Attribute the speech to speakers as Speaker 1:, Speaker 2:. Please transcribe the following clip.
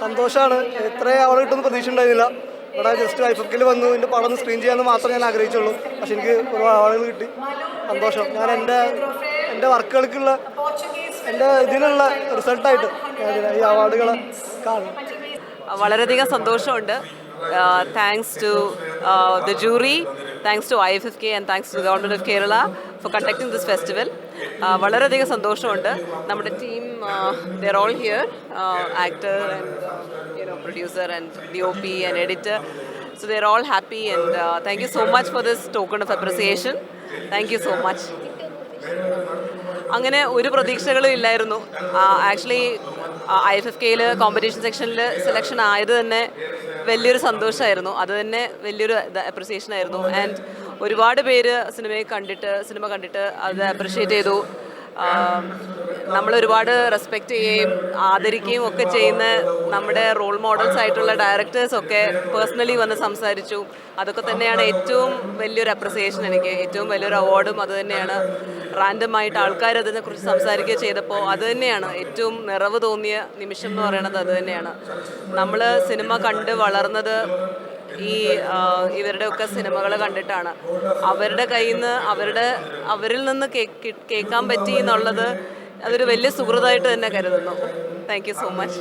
Speaker 1: സന്തോഷമാണ് എത്ര അവൾ കിട്ടുമെന്ന് പ്രതീക്ഷ ഉണ്ടായിരുന്നില്ല ഇവിടെ ജസ്റ്റ് ഐഫക്കിൽ വന്നു. എന്റെ പടം സ്ക്രീൻ ചെയ്യാമെന്ന് മാത്രമേ ഞാൻ ആഗ്രഹിച്ചുള്ളൂ. പക്ഷെ എനിക്ക് ഒരുപാട് അവാർഡുകൾ കിട്ടി. സന്തോഷം. ഞാൻ എന്റെ എന്റെ വർക്കുകൾക്കുള്ള എന്റെ ഇതിനുള്ള റിസൾട്ടായിട്ട് ഈ അവാർഡുകൾ കാണും.
Speaker 2: വളരെയധികം സന്തോഷമുണ്ട്. Thanks to the jury thanks to I F F K and thanks to government of Kerala for conducting this festival വളരെയധികം സന്തോഷമുണ്ട്. നമ്മുടെ team they're all here actor and producer and D O P and editor so they're all happy and thank you so much for this token of appreciation thank you so much അങ്ങനെ ഒരു പ്രതീക്ഷകളും ഇല്ലായിരുന്നു. Actually I F F കെയിൽ competition സെക്ഷനിൽ selection ആയത് തന്നെ വലിയൊരു സന്തോഷമായിരുന്നു അത് തന്നെ വലിയൊരു അപ്രിസിയേഷൻ ആയിരുന്നു. ആൻഡ് ഒരുപാട് പേര് സിനിമയെ കണ്ടിട്ട് സിനിമ കണ്ടിട്ട് അത് അപ്രിഷ്യേറ്റ് ചെയ്തു. നമ്മൾ ഒരുപാട് റെസ്പെക്റ്റ് ചെയ്യുകയും ആദരിക്കുകയും ഒക്കെ ചെയ്യുന്ന നമ്മുടെ റോൾ മോഡൽസ് ആയിട്ടുള്ള ഡയറക്ടേഴ്സ് ഒക്കെ പേഴ്സണലി വന്ന് സംസാരിച്ചു. അതൊക്കെ തന്നെയാണ് ഏറ്റവും വലിയൊരു അപ്രിസിയേഷൻ എനിക്ക്. ഏറ്റവും വലിയൊരു അവാർഡും അത് തന്നെയാണ്. റാൻഡമായിട്ട് ആൾക്കാർ അതിനെക്കുറിച്ച് സംസാരിക്കുക ചെയ്തപ്പോൾ അത് തന്നെയാണ്. ഏറ്റവും നിറവ് തോന്നിയ നിമിഷം എന്ന് പറയുന്നത് അത് തന്നെയാണ്. നമ്മൾ സിനിമ കണ്ട് വളർന്നത് ഈ ഇവരുടെയൊക്കെ സിനിമകൾ കണ്ടിട്ടാണ്. അവരുടെ കയ്യിൽ നിന്ന് അവരുടെ അവരിൽ നിന്ന് കേൾക്കാൻ പറ്റി എന്നുള്ളത് അതൊരു വലിയ സുഹൃത്തായിട്ട് തന്നെ കരുതുന്നു. Thank you so much